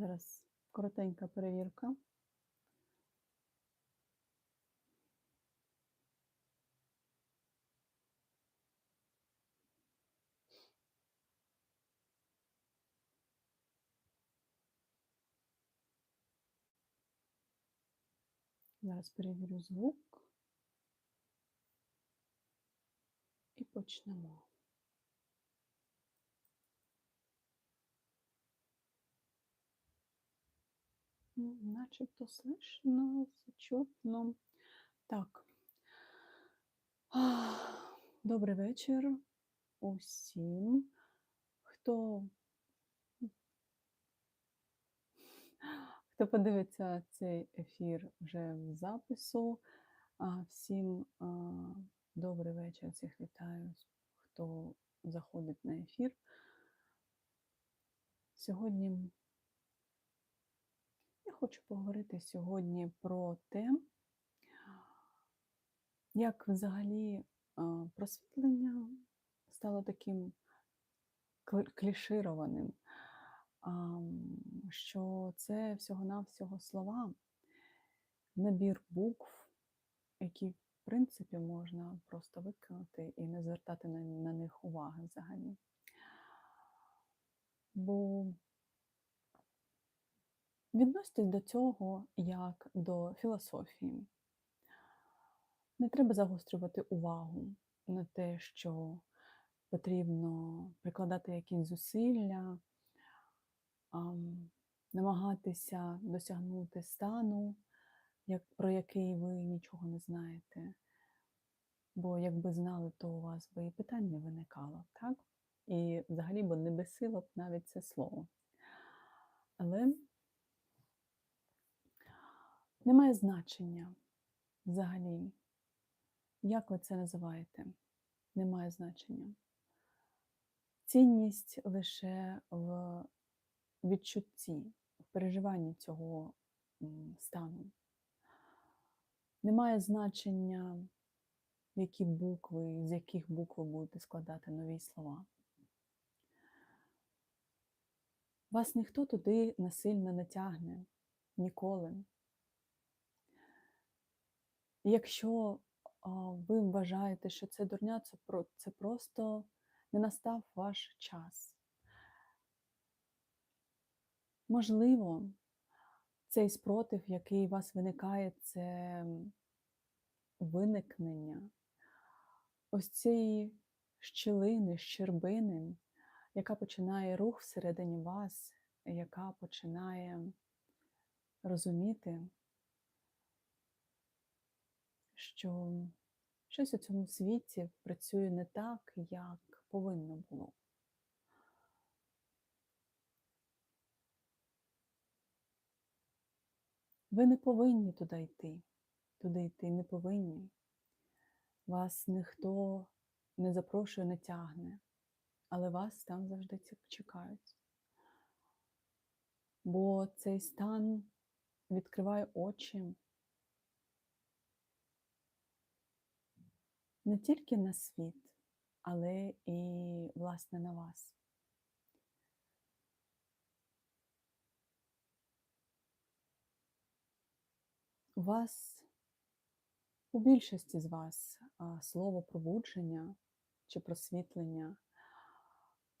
Зараз коротенька перевірка. Зараз перевірю звук і почнемо. Начебто слышно, чутно. Так. Добрий вечір усім, хто хто подивиться цей ефір вже в запису. Всім добрий вечір, всіх вітаю, хто заходить на ефір. Сьогодні я хочу поговорити сьогодні про те, як взагалі просвітлення стало таким клішированим, що це всього-навсього слова, набір букв, які, в принципі, можна просто викинути і не звертати на, них уваги взагалі. Бо відноситесь до цього як до філософії. Не треба загострювати увагу на те, що потрібно прикладати якісь зусилля, намагатися досягнути стану, про який ви нічого не знаєте. Бо якби знали, то у вас би і питань не виникало, так? І взагалі б не безсило б навіть це слово. Але немає значення взагалі, як ви це називаєте? Немає значення. Цінність лише в відчутті, в переживанні цього стану. Немає значення, які букви, з яких букв ви будете складати нові слова. Вас ніхто туди насильно не тягне ніколи. Якщо а, ви вважаєте, що це дурня, це, це просто не настав ваш час. Можливо, цей спротив, який у вас виникає, це виникнення ось цієї щілини, щербини, яка починає рух всередині вас, яка починає розуміти, що щось у цьому світі працює не так, як повинно було. Ви не повинні туди йти, туди йти не повинні. Вас ніхто не запрошує, не тягне, але вас там завжди чекають. Бо цей стан відкриває очі не тільки на світ, але і, власне, на вас. У вас, у більшості з вас, слово пробудження чи просвітлення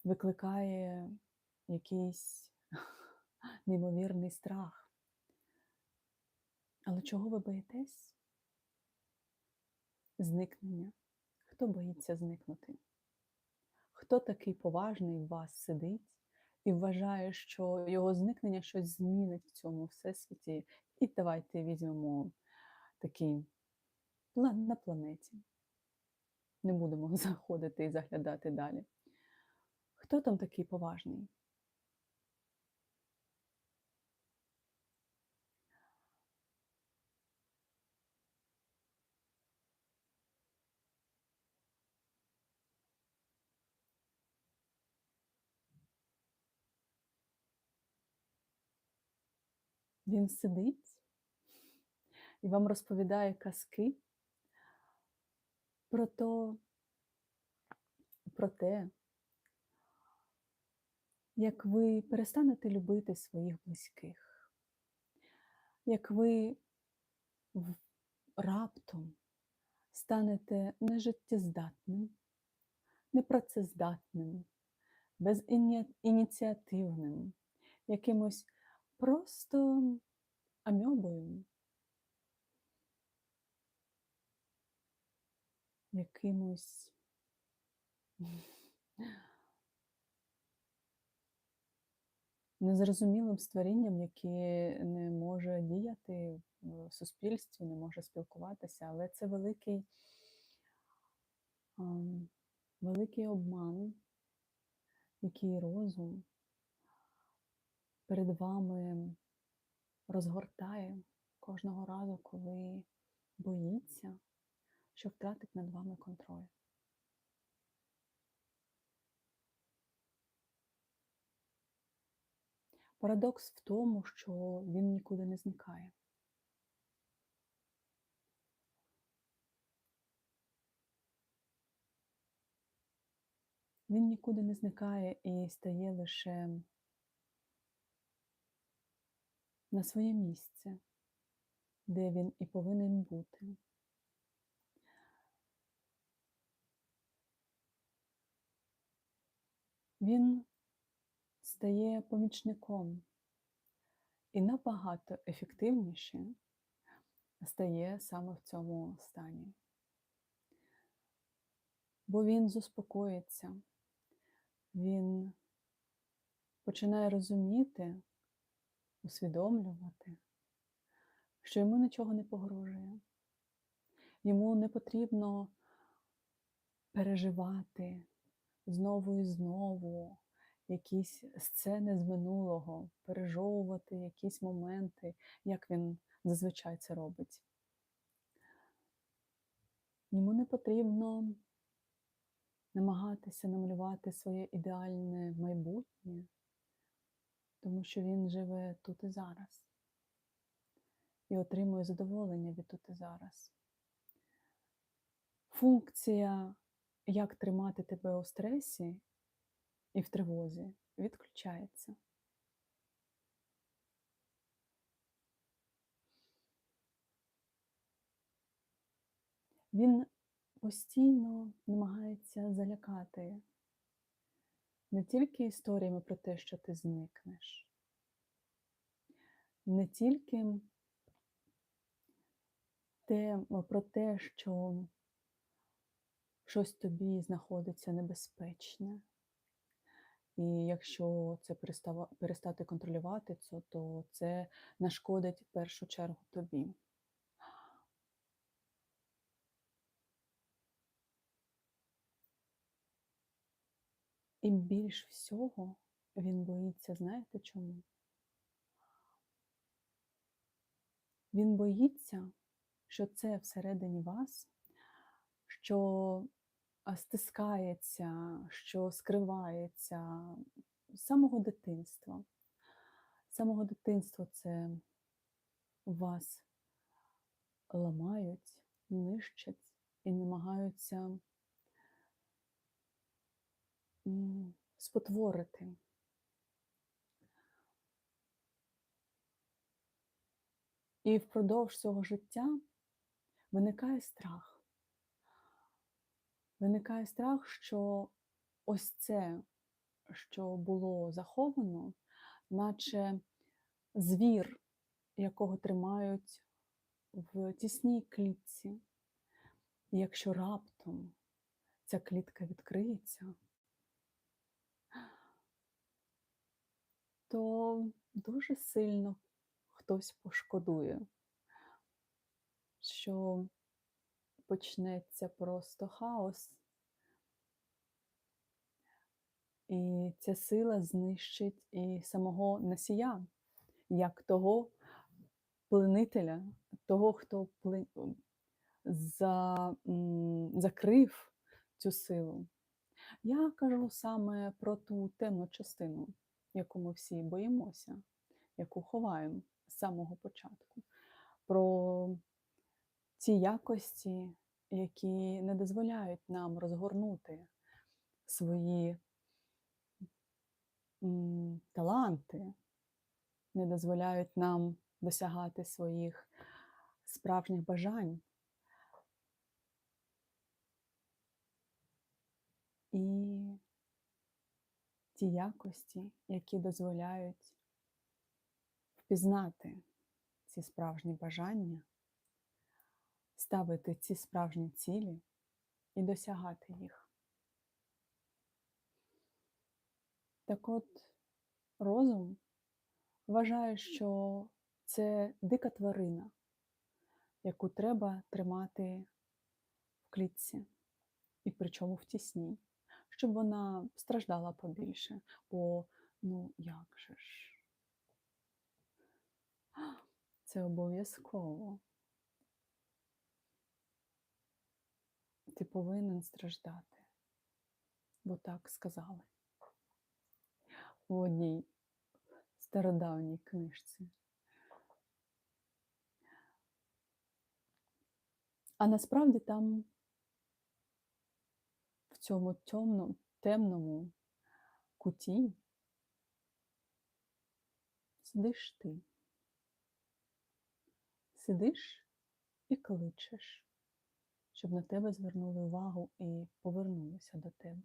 викликає якийсь неймовірний страх. Але чого ви боїтесь? Зникнення. Хто боїться зникнути? Хто такий поважний в вас сидить і вважає, що його зникнення щось змінить в цьому всесвіті? І давайте візьмемо такий план на планеті. Не будемо заходити і заглядати далі. Хто там такий поважний? Він сидить і вам розповідає казки про то, про те, як ви перестанете любити своїх близьких, як ви раптом станете нежиттєздатним, непрацездатним, безініціативним, якимось просто амьобою, якимось незрозумілим створінням, яке не може діяти в суспільстві, не може спілкуватися, але це великий, великий обман, який розум перед вами розгортає кожного разу, коли боїться, що втратить над вами контроль. Парадокс в тому, що він нікуди не зникає. Він нікуди не зникає і стає лише на своє місце, де він і повинен бути. Він стає помічником і набагато ефективніше стає саме в цьому стані. Бо він заспокоїться, він починає розуміти, усвідомлювати, що йому нічого не погрожує. Йому не потрібно переживати знову і знову якісь сцени з минулого, пережовувати якісь моменти, як він зазвичай це робить. Йому не потрібно намагатися намалювати своє ідеальне майбутнє, тому що він живе тут і зараз і отримує задоволення від тут і зараз. Функція, як тримати тебе у стресі і в тривозі, відключається. Він постійно намагається залякати не тільки історіями про те, що ти зникнеш, не тільки те, про те, що щось тобі знаходиться небезпечне. І якщо це перестати контролювати, то це нашкодить в першу чергу тобі. І більш всього він боїться, знаєте чому? Він боїться, що це всередині вас, що стискається, що скривається з самого дитинства. З самого дитинства це вас ламають, нищать і намагаються спотворити. І впродовж цього життя виникає страх. Виникає страх, що ось це, що було заховано, наче звір, якого тримають в тісній клітці. І якщо раптом ця клітка відкриється, то дуже сильно хтось пошкодує, що почнеться просто хаос, і ця сила знищить і самого носія, як того пленителя, того, хто пли... за... закрив цю силу. Я кажу саме про ту темну частину, яку ми всі боїмося, яку ховаємо з самого початку, про ті якості, які не дозволяють нам розгорнути свої таланти не дозволяють нам досягати своїх справжніх бажань. І ті якості, які дозволяють впізнати ці справжні бажання, ставити ці справжні цілі і досягати їх. Так от розум вважає, що це дика тварина, яку треба тримати в клітці, і причому в тісній, щоб вона страждала побільше, бо ну як же ж? Це обов'язково. Ти повинен страждати, бо так сказали в одній стародавній книжці. А насправді там цьому темному, темному куті сидиш ти. Сидиш і кличеш, щоб на тебе звернули увагу і повернулися до тебе,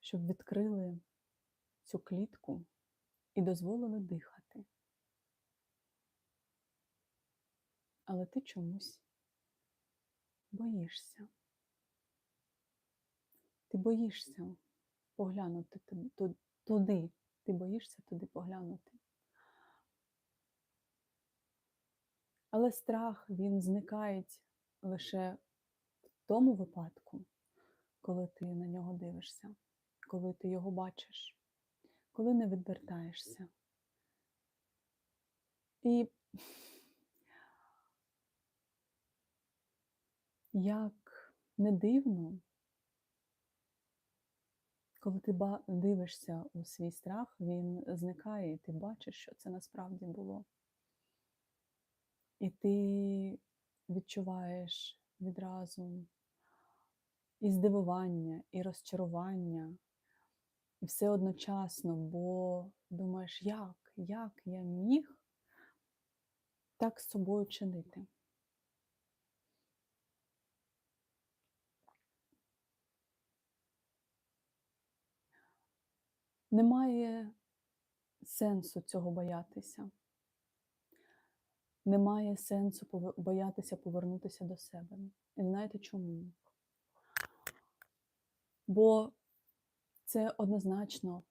щоб відкрили цю клітку і дозволили дихати. Але ти чомусь боїшся. Ти боїшся поглянути туди, ти боїшся туди поглянути. Але страх він зникає лише в тому випадку, коли ти на нього дивишся, коли ти його бачиш, коли не відвертаєшся. І як не дивно, коли ти дивишся у свій страх, він зникає, і ти бачиш, що це насправді було. І ти відчуваєш відразу і здивування, і розчарування, і все одночасно, бо думаєш, як, як я міг так з собою чинити. Немає сенсу цього боятися. Немає сенсу боятися повернутися до себе. І знаєте чому? Бо це однозначно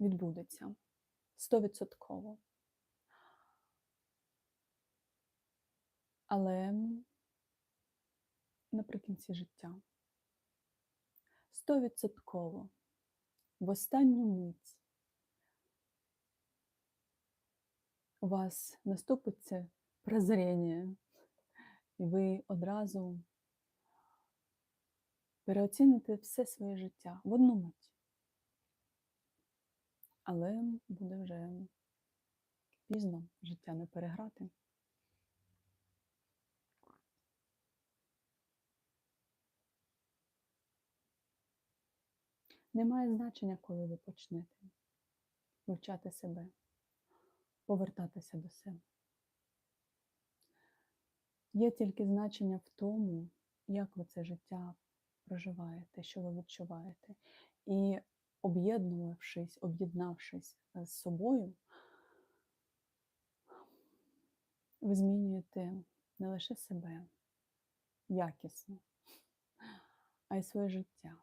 відбудеться стовідсотково. Але наприкінці життя стовідсотково в останню мить у вас наступиться прозріння, і ви одразу переоціните все своє життя в одну мить. Але буде вже пізно життя не переграти. Немає значення, коли ви почнете вивчати себе, повертатися до себе. Є тільки значення в тому, як ви це життя проживаєте, що ви відчуваєте. І об'єднувавшись, об'єднавшись з собою, ви змінюєте не лише себе якісно, а й своє життя.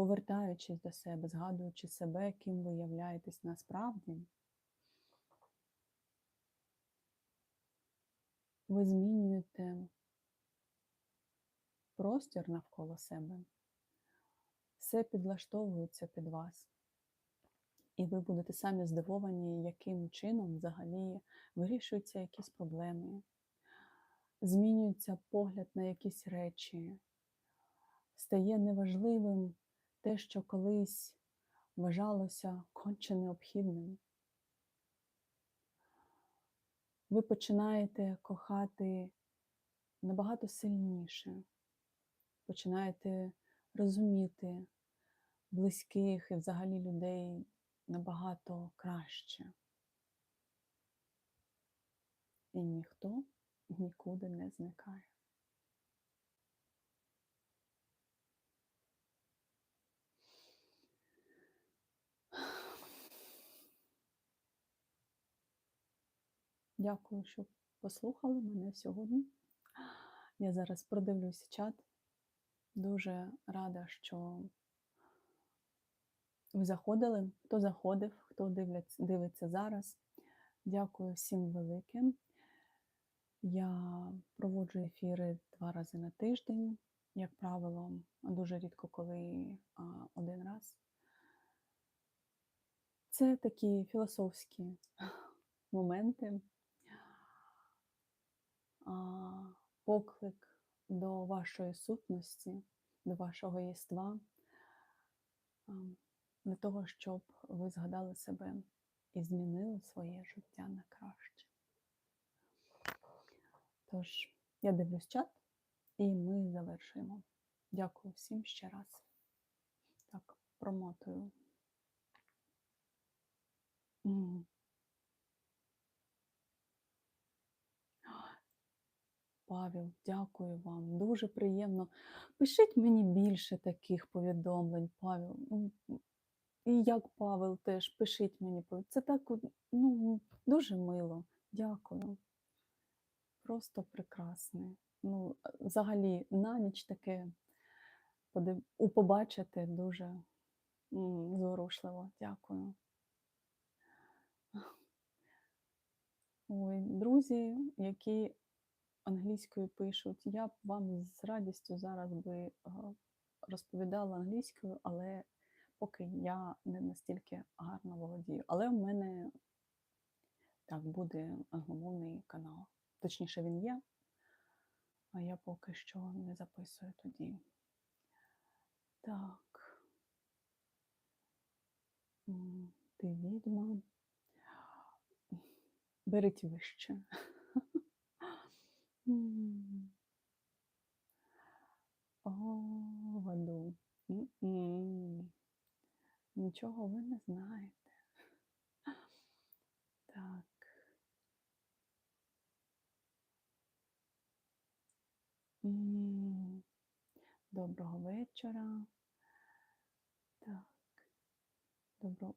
Повертаючись до себе, згадуючи себе, ким ви являєтесь насправді, ви змінюєте простір навколо себе, все підлаштовується під вас. І ви будете самі здивовані, яким чином взагалі вирішуються якісь проблеми, змінюється погляд на якісь речі, стає неважливим те, що колись вважалося конче необхідним. Ви починаєте кохати набагато сильніше, починаєте розуміти близьких і взагалі людей набагато краще. І ніхто нікуди не зникає. Дякую, що послухали мене сьогодні. Я зараз продивлюся чат. Дуже рада, що ви заходили. Хто заходив, хто дивляться, дивиться зараз. Дякую всім великим. Я проводжу ефіри два рази на тиждень, як правило, дуже рідко коли а, один раз. Це такі філософські моменти, поклик до вашої сутності, до вашого єства, для того, щоб ви згадали себе і змінили своє життя на краще. Тож, я дивлюсь чат, і ми завершуємо. Дякую всім ще раз. Так, промотую. Павел, дякую вам. Дуже приємно. Пишіть мені більше таких повідомлень, Павел. Ну, І як Павел теж пишіть мені. Це так ну, дуже мило. Дякую. Просто прекрасне. Ну, взагалі, на ніч таке побачити дуже зворушливо. Дякую. Ой, друзі, які англійською пишуть, я б вам з радістю зараз би е, розповідала англійською, але поки я не настільки гарно володію. Але в мене так буде англомовний канал. Точніше, він є, а я поки що не записую тоді. Так. Ти відьма. Беріть вище. М-м. Нічого ви не знаєте. Так. Доброго вечора. Так. Добро...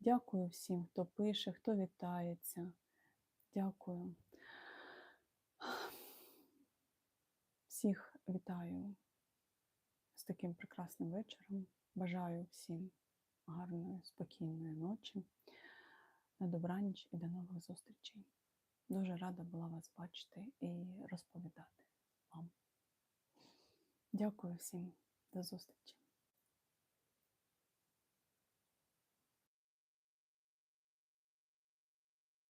Дякую всім, хто пише, хто вітається. Дякую. Всіх вітаю з таким прекрасним вечором. Бажаю всім гарної, спокійної ночі. На добраніч і до нових зустрічей. Дуже рада була вас бачити і розповідати вам. Дякую всім. До зустрічі.